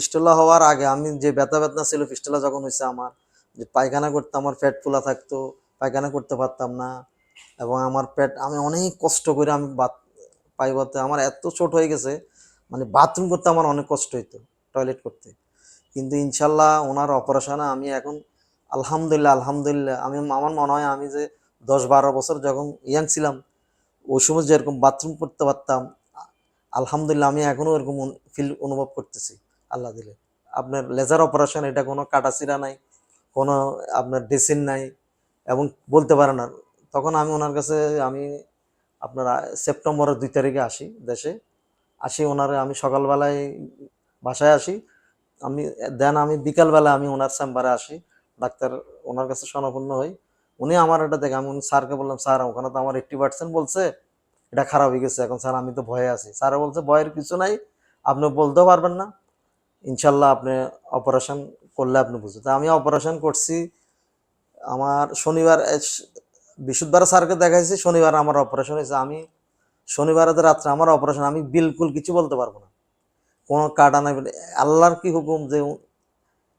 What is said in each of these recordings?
Fistula হওয়ার আগে আমি যে ব্যথা ব্যথা ছিল ফিস্টুলা যখন হয়েছে আমার, যে পায়খানা করতে আমার পেট ফুলা থাকতো, পায়খানা করতে পারতাম না। এবং আমার পেট, আমি অনেক কষ্ট করে আমি বাত পাইবাতে, আমার এত ছোট হয়ে গেছে মানে বাথরুম করতে আমার অনেক কষ্ট হইতো, টয়লেট করতে। কিন্তু ইনশাল্লাহ ওনার অপারেশনে আমি এখন, আলহামদুলিল্লাহ আলহামদুলিল্লাহ, আমি, আমার মনে হয় আমি যে দশ বারো বছর যখন ইয়াং ছিলাম, ওই সময় যেরকম বাথরুম করতে পারতাম আলহামদুলিল্লাহ আমি এখনও এরকম ফিল অনুভব করতেছি। আল্লাহ দিলে। আপনার লেজার অপারেশন এটা কোনো কাটাছিরা নাই, কোনো আপনার ড্রেসিন নাই, এবং বলতে পারে না। তখন আমি ওনার কাছে, আমি আপনার সেপ্টেম্বরের দুই তারিখে আসি দেশে। আসি ওনারে, আমি সকালবেলায় বাসায় আসি। আমি দেন আমি বিকালবেলা আমি ওনার চেম্বারে আসি। ডাক্তার ওনার কাছে স্বনাপন্ন হই। উনি আমার এটা দেখে, আমি উনি স্যারকে বললাম, স্যার, ওখানে তো আমার এইট্টি পার্সেন্ট বলছে, এটা খারাপ হয়ে গেছে, এখন স্যার আমি তো ভয়ে আছি। স্যার বলছে, ভয়ের কিছু নাই, আপনি বলতেও পারবেন না। ইনশাল্লাহ আপনি অপারেশন করলে আপনি বুঝবেন। তা আমি অপারেশন করছি, আমার শনিবার বৃহস্পতিবার স্যারকে দেখাইছি, শনিবার আমার অপারেশন হয়েছে। আমি শনিবারে তো রাত্রে আমার অপারেশন আমি বিলকুল কিছু বলতে পারব না। কোনো কাটা নাই আল্লাহর কি হুকুম যে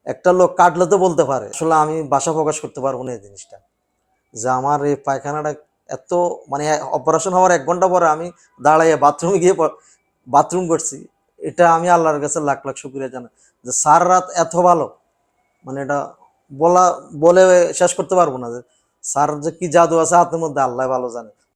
একটা লোক কাটলে তো বলতে পারে। আসলে আমি বাসা প্রকাশ করতে পারব না এই জিনিসটা। যে আমার এই পায়খানাটা এত মানে অপারেশন হওয়ার এক ঘণ্টা পরে আমি দাঁড়াইয়ে বাথরুমে গিয়ে বাথরুম করছি। এটা আমি আল্লাহর কাছে লাখ লাখ শুক্রিয়া জানাই যে সার রাত এত ভালো মানে এটা বলা, বলে শেষ করতে পারব না যে স্যার যে কি জাদু আছে হাতের মধ্যে, আল্লাহ ভালো জানে।